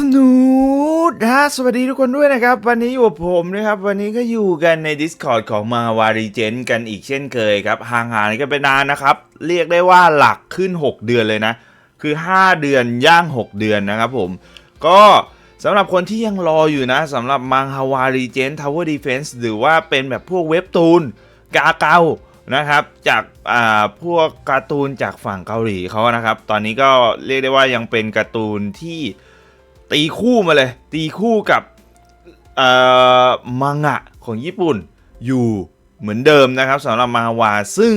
สนุดฮะสวัสดีทุกคนด้วยนะครับ วันนี้อยู่กับผมนะครับ วันนี้ก็อยู่กันใน Discord ของมาวารีเจนกันอีกเช่นเคยครับ ห่างหายกันไปนานนะครับ เรียกได้ว่าหลักขึ้น 6 เดือนเลยนะ คือ 5 เดือนย่าง 6 เดือนนะครับผม ก็สำหรับคนที่ยังรออยู่นะสำหรับมังฮาวารีเจนทาวเวอร์ดีเฟนส์หรือว่าเป็นแบบพวกเว็บตูน กาเกานะครับ จากอ่าพวกการ์ตูนจากฝั่งเกาหลีเขานะครับ ตอนนี้ก็เรียกได้ว่ายังเป็นการ์ตูนที่ ตีคู่มาเลย ตีคู่กับมังงะของญี่ปุ่นอยู่เหมือนเดิมนะครับสำหรับมังฮวา ซึ่ง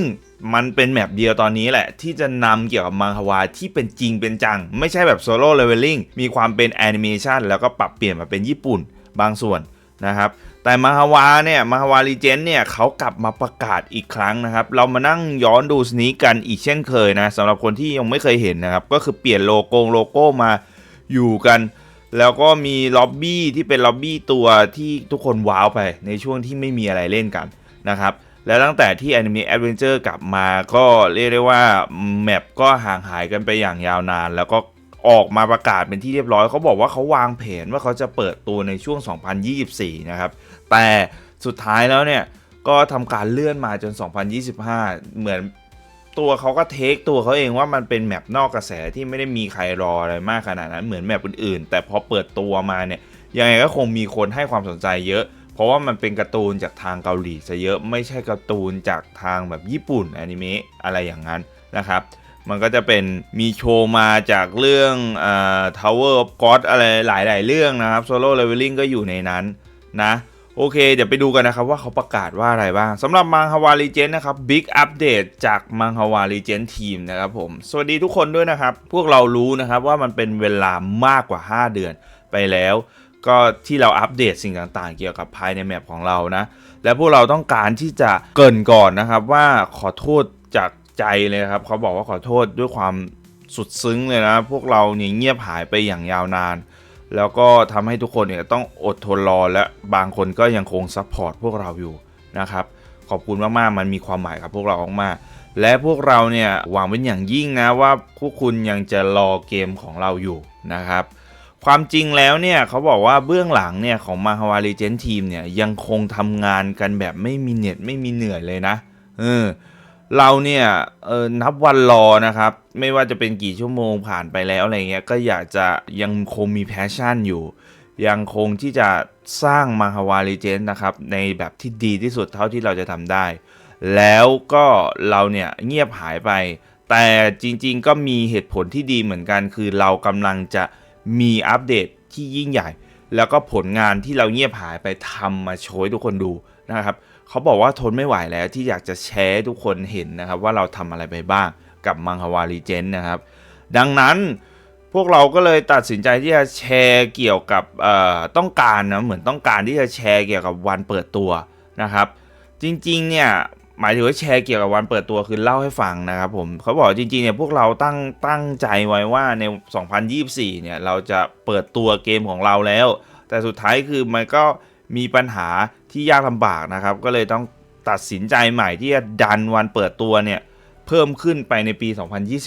มันเป็นแมปเดียวตอนนี้แหละ ที่จะนำเกี่ยวกับมังฮวาที่เป็นจริงเป็นจัง ไม่ใช่แบบโซโล่เลเวลลิ่งมีความเป็นแอนิเมชันแล้วก็ปรับเปลี่ยนมาเป็นญี่ปุ่นบางส่วนนะครับแต่มาฮาวาเนี่ยมาฮาวารีเจนเนี่ยเขากลับมาประกาศอีกครั้งนะครับ เรามานั่งย้อนดูสนีกกันอีกเช่นเคยนะสำหรับคนที่ยังไม่เคยเห็นนะครับ ก็คือเปลี่ยนโลโก้โลโก้มาอยู่กัน แล้วก็มีล็อบบี้ที่เป็นล็อบบี้ตัวที่ทุกคนว้าวไปในช่วงที่ไม่มีอะไรเล่นกันนะครับ แล้วตั้งแต่ที่ Anime Adventure กลับมาก็เรียกได้ว่าแมปก็ห่างหายกันไปอย่างยาวนาน แล้วก็ออกมาประกาศเป็นที่เรียบร้อย เขาบอกว่าเขาวางแผนว่าเขาจะเปิดตัวในช่วง 2024 นะครับ แต่สุดท้ายแล้วเนี่ยก็ทำการเลื่อนมาจน 2025 เหมือน ตัวเขาก็เทคตัวเขาเองว่ามันเป็นแมปนอกกระแสที่ไม่ได้มีใครรออะไรมากขนาดนั้นเหมือนแมปอื่นๆ แต่พอเปิดตัวมาเนี่ยยังไงก็คงมีคนให้ความสนใจเยอะ เพราะว่ามันเป็นการ์ตูนจากทางเกาหลีซะเยอะไม่ใช่การ์ตูนจากทางแบบญี่ปุ่นอนิเมะอะไรอย่างนั้นนะครับมันก็จะเป็นมีโชว์มาจากเรื่องเอ่อ Tower of God อะไรหลาย ๆ เรื่องนะครับ Solo Leveling ก็อยู่ในนั้นนะ โอเค เดี๋ยวไปดูกันนะครับว่าเขาประกาศว่าอะไรบ้างสำหรับมังฮวารีเจนนะครับบิ๊กอัปเดตจากมังฮวารีเจนทีมนะครับผม สวัสดีทุกคนด้วยนะครับ พวกเรารู้นะครับว่ามันเป็นเวลามากกว่า 5 เดือนไปแล้ว ก็ที่เราอัปเดตสิ่งต่างๆ เกี่ยวกับภายในแมปของเรานะ และพวกเราต้องการที่จะเกินก่อนนะครับว่าขอโทษจากใจเลยครับเขาบอกว่าขอโทษด้วยความสุดซึ้งเลยนะ พวกเราเนี่ยเงียบหายไปอย่างยาวนาน แล้วก็ทำให้ทุกคนเนี่ยต้องอดทนรอและบางคนก็ยังคงซัพพอร์ตพวกเราอยู่นะครับ ขอบคุณมากๆ มันมีความหมายกับพวกเรามากๆและพวกเราเนี่ยหวังเป็นอย่างยิ่งนะว่าพวกคุณยังจะรอเกมของเราอยู่นะครับ ความจริงแล้วเนี่ยเขาบอกว่าเบื้องหลังเนี่ยของมาฮาวารีเจนทีมเนี่ยยังคงทำงานกันแบบไม่มีเหน็ดไม่มีเหนื่อยเลยนะเออ เราเนี่ยเออนับวันรอนะครับ ไม่ว่าจะเป็นกี่ชั่วโมงผ่านไปแล้วอะไรเงี้ยก็อยากจะยังคงมีแพชชั่นอยู่ ยังคงที่จะสร้างมาฮาวารีเจนนะครับ ในแบบที่ดีที่สุดเท่าที่เราจะทำได้ แล้วก็เราเนี่ยเงียบหายไป แต่จริงๆก็มีเหตุผลที่ดีเหมือนกัน คือเรากำลังจะมีอัปเดตที่ยิ่งใหญ่ แล้วก็ผลงานที่เราเงียบหายไปทำมาโชว์ให้ทุกคนดูนะครับ เขาบอกว่าทนไม่ไหวแล้วที่อยากจะแชร์ทุกคนเห็นนะครับ ว่าเราทำอะไรไปบ้างกับมังฮวารีเจนนะครับ ดังนั้นพวกเราก็เลยตัดสินใจที่จะแชร์เกี่ยวกับเอ่อต้องการนะเหมือนต้องการที่จะแชร์เกี่ยวกับวันเปิดตัวนะครับ จริงๆเนี่ยหมายถึงว่าแชร์เกี่ยวกับวันเปิดตัวคือเล่าให้ฟังนะครับผมเขาบอกจริงๆเนี่ยพวกเราตั้งตั้งใจไว้ว่าใน 2024 เนี่ยเราจะเปิดตัวเกมของเราแล้ว แต่สุดท้ายคือมันก็ มีปัญหาที่ยากลำบากนะครับ ก็เลยต้องตัดสินใจใหม่ที่จะดันวันเปิดตัวเนี่ยเพิ่มขึ้นไปในปี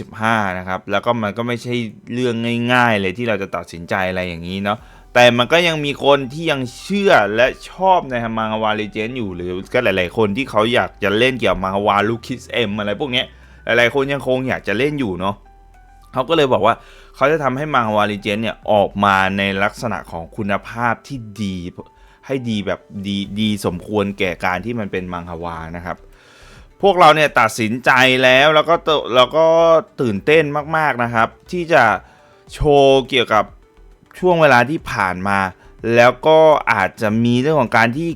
2025 นะครับ แล้วก็มันก็ไม่ใช่เรื่องง่ายๆ เลยที่เราจะตัดสินใจอะไรอย่างนี้เนาะ แต่มันก็ยังมีคนที่ยังเชื่อและชอบในมังวารีเจนอยู่ หรือก็หลายๆคนที่เขาอยากจะเล่นเกี่ยวกับมังวาลูคิสเอ็มอะไรพวกนี้หลายๆคนยังคงอยากจะเล่นอยู่เนาะเขาก็เลยบอกว่าเขาจะทำให้มังวารีเจนเนี่ยออกมาในลักษณะของคุณภาพที่ดี ให้ดีแบบดีดีสมควรแก่การที่มันเป็นมังฮวานะครับ พวกเราเนี่ยตัดสินใจแล้วแล้วก็แล้วก็ตื่นเต้นมากๆนะครับ ที่จะโชว์เกี่ยวกับช่วงเวลาที่ผ่านมา แล้วก็อาจจะมีเรื่องของการที่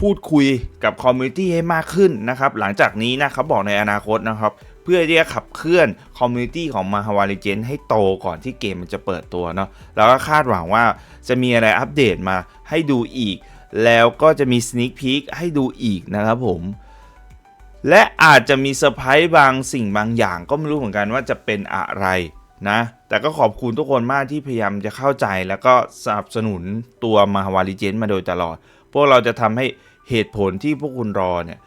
พูดคุยกับคอมมูนิตี้ให้มากขึ้นนะครับ หลังจากนี้นะเขาบอกในอนาคตนะครับ เพื่อที่จะขับเคลื่อนคอมมูนิตี้ของมาฮาวาริเจนให้โตก่อนที่เกมมันจะเปิดตัวเนาะแล้วก็คาดหวังว่าจะมีอะไรอัปเดตมาให้ดูอีก แล้วก็จะมีส n น a k พีคให้ดูอีกนะครับผมและอาจจะมีเซอร์ไพรส์บางสิ่งบางอย่างก็ไม่รู้เหมือนกันว่าจะเป็นอะไรนะ แต่ก็ขอบคุณทุกคนมากที่พยายามจะเข้าใจแล้วก็สนับสนุนตัวมาฮาวาริเจนมาโดยตลอด พวกเราจะทำให้เหตุผลที่พวกคุณรอเนี่ย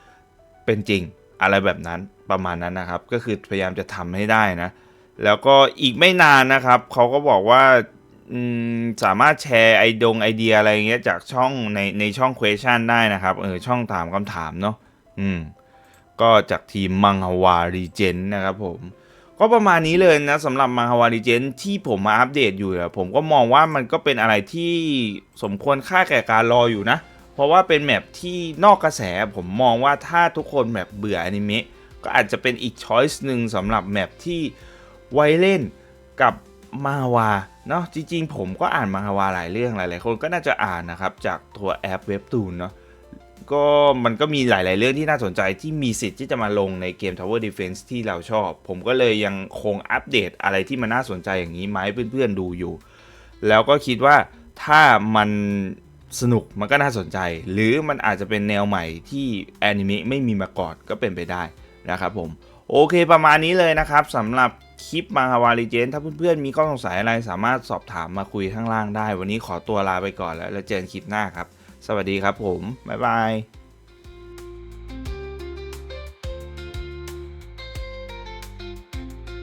เป็นจริงอะไรแบบนั้น ประมาณนั้นนะครับ ก็คือพยายามจะทำให้ได้นะ แล้วก็อีกไม่นานนะครับ เขาก็บอกว่าสามารถแชร์ไอดงไอเดียอะไรเงี้ยจากช่องในในช่อง question ได้นะครับเออช่องถามคำถามเนาะอืมก็จากทีมมังฮวารีเจนนะครับผม ก็ประมาณนี้เลยนะสำหรับมังฮวารีเจนที่ผมมาอัปเดตอยู่อะผมก็มองว่ามันก็เป็นอะไรที่สมควรค่าแก่การรออยู่นะ เพราะว่าเป็นแมปที่นอกกระแสผมมองว่าถ้าทุกคนแบบเบื่ออนิเมะ ก็อาจจะเป็นอีกช้อยส์หนึ่งสำหรับแมปที่ไว้เล่นกับมาฮวาเนาะจริงๆ ผมก็อ่านมาฮวาหลายเรื่องหลายๆ คนก็น่าจะอ่านนะครับจากตัวแอปเว็บตูนเนาะก็มันก็มีหลาย ๆ เรื่องที่น่าสนใจที่มีสิทธิ์ที่จะมาลงในเกม Tower Defense ที่เราชอบ ผมก็เลยยังคงอัปเดตอะไรที่มันน่าสนใจอย่างนี้มาให้เพื่อน ๆ ดูอยู่ แล้วก็คิดว่าถ้ามันสนุกมันก็น่าสนใจ หรือมันอาจจะเป็นแนวใหม่ที่แอนิเมะไม่มีมาก่อนก็เป็นไปได้ นะครับผมโอเคประมาณนี้เลยนะครับสำหรับคลิปมาฮาวารีเจนถ้าเพื่อนๆมีข้อสงสัยอะไรสามารถสอบถามมาคุยข้างล่างได้ วันนี้ขอตัวลาไปก่อนแล้วแล้วเจอกันคลิปหน้าครับ สวัสดีครับผม บ๊ายบาย